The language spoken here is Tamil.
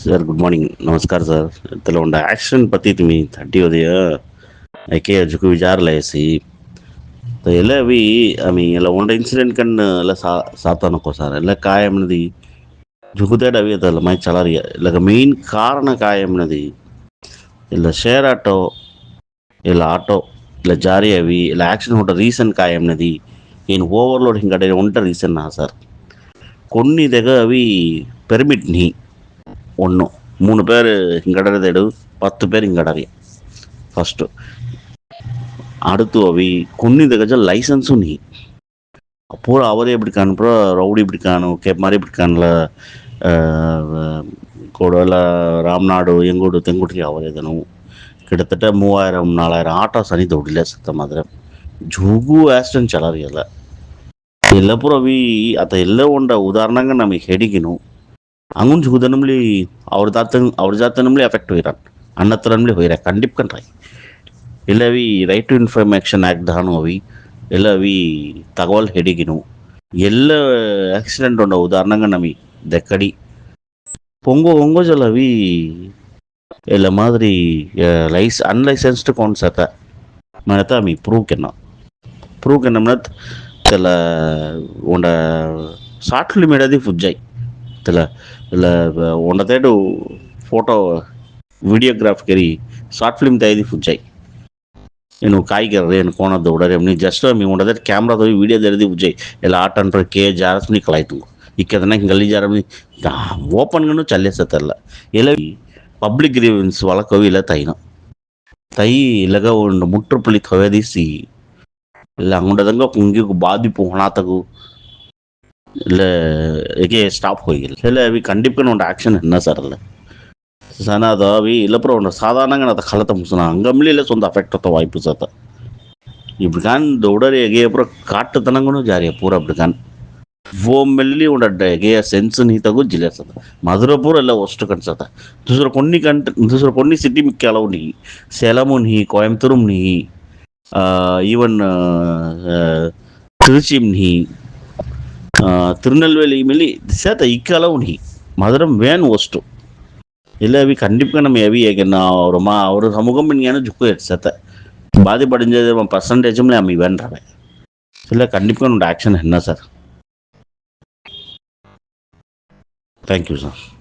ಸರ್ ಗುಡ್ ಮಾರ್ನಿಂಗ್ ನಮಸ್ಕಾರ ಸರ್ ತಲೆ ಒಂದು ಆ್ಯಕ್ಷನ್ ಪತ್ತಿ ಮೀ थर्टी उदय ऐके अजूक विचारलं आहे सी तर ఎలా అవి ఆమె ఇలా ఉండ ఇన్సిడెంట్ కన్నా ఇలా సా సాతానుకో సార్ ఇలా కాయమన్నది జుగుతాడు అవి అతను మై చలారి ఇలా మెయిన్ కారణ కాయమన్నది ఇలా షేర్ ఆటో ఇలా ఆటో ఇలా జారీ అవి ఇలా యాక్సిడెంట్ ఉంట రీసన్ కాయమన్నది నేను ఓవర్లోడ్ ఇంకా ఉంట రీసన్ నా సార్ కొన్ని దగ్గర అవి పెర్మిట్ని ஒன்றும் மூணு பேர் இங்கடறது எடு பத்து பேர் இங்கே இங்கடறையும் ஃபஸ்ட்டு அடுத்து அவி குன்னித கஜ லைசன்ஸும் நீ அப்போது அவரே எப்படி காணுப்போ ரவுடி இப்படி காணும் கேப் மாதிரி இப்படி காணல கூட ராம்நாடு எங்கூடு தெங்குட்டி அவரே தினமும் கிட்டத்தட்ட மூவாயிரம் நாலாயிரம் ஆட்டோ சனி தொடில சுத்த மாதிரி ஜுகு ஆஸ்டன் இல்லை எல்லாப்புறம் அவி அதை எல்லாம் உண்ட உதாரணங்க நம்ம ஹெடிக்கணும் அங்கும் சூதனம்லி அவர் தாத்தன் அவர் ஜாத்தனம்லேயே அஃபெக்ட் ஆகிறான் அன்னத்தனம்லேயே போயிறா கண்டிப்பாக இல்லவி ரைட் டு இன்ஃபர்மேஷன் ஆக்ட் தானும் அவி இல்லவி தகவல் ஹெடிக்கணும் எல்லா ஆக்சிடென்டோட உதாரணங்க நம்பி தக்கடி பொங்கோ பொங்கோ சொல்லவி இல்லை மாதிரி லைஸ் அன்லைசன்ஸ்டு கான்செப்டை மேலே தான் ப்ரூவ் என்ன ப்ரூவ் என்னம்னா சில உண்ட ஷார்ட் லிமிட் அது ஃபுட்ஜாய் ఉండదేడు ఫోటో వీడియోగ్రాఫ్ వీడియోగ్రాఫ్కి షార్ట్ ఫిల్మ్ తయారీ ఉంచాయి నేను కాయగర నేను కోన దౌడరేమ్ నీ జస్ట్ మీ ఉండదు కెమెరా తోటి వీడియో తెరది ఉంచాయి ఇలా ఆట అంటారు కే జారస్ నీకు లైట్ ఇక్కడ గల్లీ జారీ ఓపెన్గానూ చల్లేస్తా తెల్ల ఇలా పబ్లిక్ గ్రీవెన్స్ వాళ్ళకు ఇలా తగిన తై ఇలాగా ఉండు ముట్టుపల్లి తవేదీసి ఇలా ఉండదంగా ఇంకొక బాధిపు హుణాతకు ಇಲ್ಲ ಏಕೆ ಸ್ಟಾಪ್ ಹೋಗಿಲ್ಲ ಇಲ್ಲ ಅವಿ ಖಂಡಿಪ್ಕೊಂಡು ಒಂದು ಆ್ಯಕ್ಷನ್ ಇನ್ನ ಸರಲ್ಲ ಸನ ಅದ ಅವಿ ಇಲ್ಲಪ್ರ ಒಂದು ಸಾಧಾರಣಂಗ ಅದ ಕಲತ ಮುಸನ ಹಂಗಮ್ಲಿಲ್ಲ ಸೊಂದು ಅಫೆಕ್ಟ್ ಅತ್ತ ವಾಯ್ಪು ಸತ ఇప్పుడు కానీ దౌడర్ ఎగేపుర కాటుతనంగాను జారి పూర అప్పుడు కానీ ఓ మెల్లి ఉండడ్డ ఎగే సెన్స్ నీతకు జిలేస్తుంది మధురపూర్ ఎలా వస్ట్ కనిసత దూసర కొన్ని కంట దూసర కొన్ని సిటీ మీకు ఎలా ఉన్నాయి సెలము నీ కోయంబత్తూరు నీ ఈవన్ திருச்சியும் நீ திருநெல்வேலி மில்லி சேத்த இக்காலும் நீ மதுரம் வேன் ஒஸ்டும் இல்லை அவி கண்டிப்பாக நம்ம எவி ஏகன்னா ஒரு மா ஒரு சமூகம் பண்ணியான ஜுக்குவேட் சேத்த பாதிப்படைஞ்சது அவன் பர்சன்டேஜும்ல அம்மி வேண்டவன் இல்லை கண்டிப்பாக என்னோட ஆக்ஷன் என்ன சார் தேங்க்யூ சார்